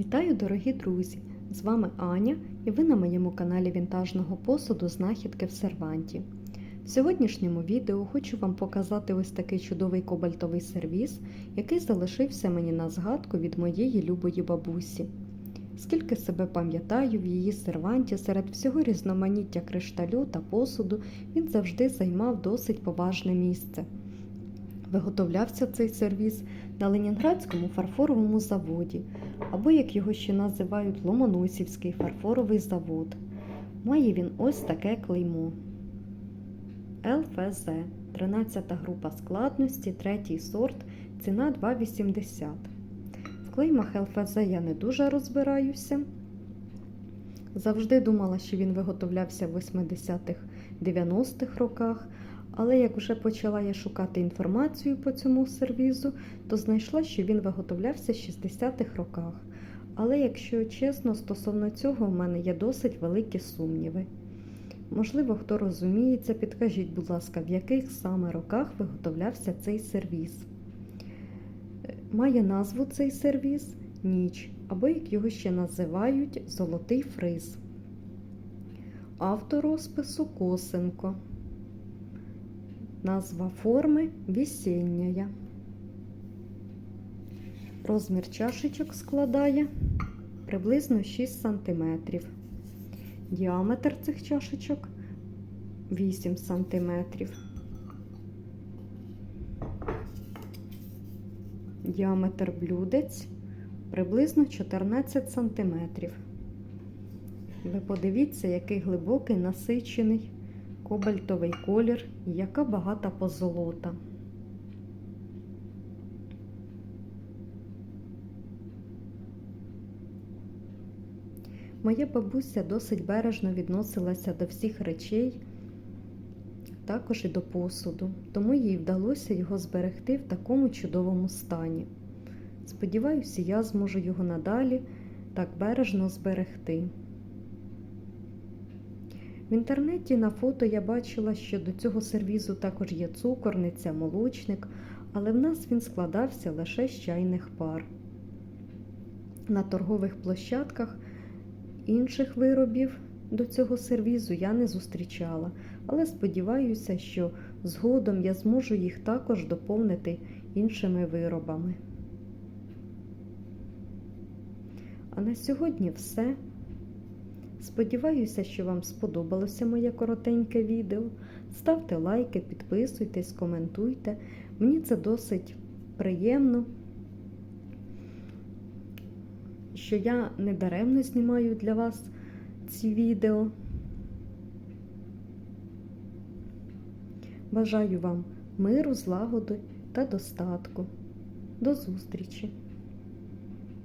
Вітаю, дорогі друзі! З вами Аня і ви на моєму каналі вінтажного посуду Знахідки в серванті. В сьогоднішньому відео хочу вам показати ось такий чудовий кобальтовий сервіс, який залишився мені на згадку від моєї любої бабусі. Скільки себе пам'ятаю, в її серванті серед всього різноманіття кришталю та посуду він завжди займав досить поважне місце. Виготовлявся цей сервіс на Ленінградському фарфоровому заводі, або, як його ще називають, Ломоносівський фарфоровий завод. Має він ось таке клеймо. ЛФЗ 13 група складності, третій сорт, ціна 2,80. В клеймах ЛФЗ я не дуже розбираюся. Завжди думала, що він виготовлявся в 80-х-90-х роках. Але як вже почала я шукати інформацію по цьому сервізу, то знайшла, що він виготовлявся в 60-х роках. Але якщо чесно, стосовно цього в мене є досить великі сумніви. Можливо, хто розуміється, підкажіть, будь ласка, в яких саме роках виготовлявся цей сервіз. Має назву цей сервіз ніч, або як його ще називають Золотий фриз. Автор розпису Косенко. Назва форми весінняя. Розмір чашечок складає приблизно 6 см. Діаметр цих чашечок 8 см. Діаметр блюдець приблизно 14 см. Ви подивіться, який глибокий насичений кобальтовий колір яка багата позолота. Моя бабуся досить бережно відносилася до всіх речей, також і до посуду, тому їй вдалося його зберегти в такому чудовому стані. Сподіваюся, я зможу його надалі так бережно зберегти. В інтернеті на фото я бачила, що до цього сервізу також є цукорниця, молочник, але в нас він складався лише з чайних пар. На торгових площадках інших виробів до цього сервізу я не зустрічала, але сподіваюся, що згодом я зможу їх також доповнити іншими виробами. А на сьогодні все. Сподіваюся, що вам сподобалося моє коротеньке відео. Ставте лайки, підписуйтесь, коментуйте. Мені це досить приємно, що я не даремно знімаю для вас ці відео. Бажаю вам миру, злагоди та достатку. До зустрічі!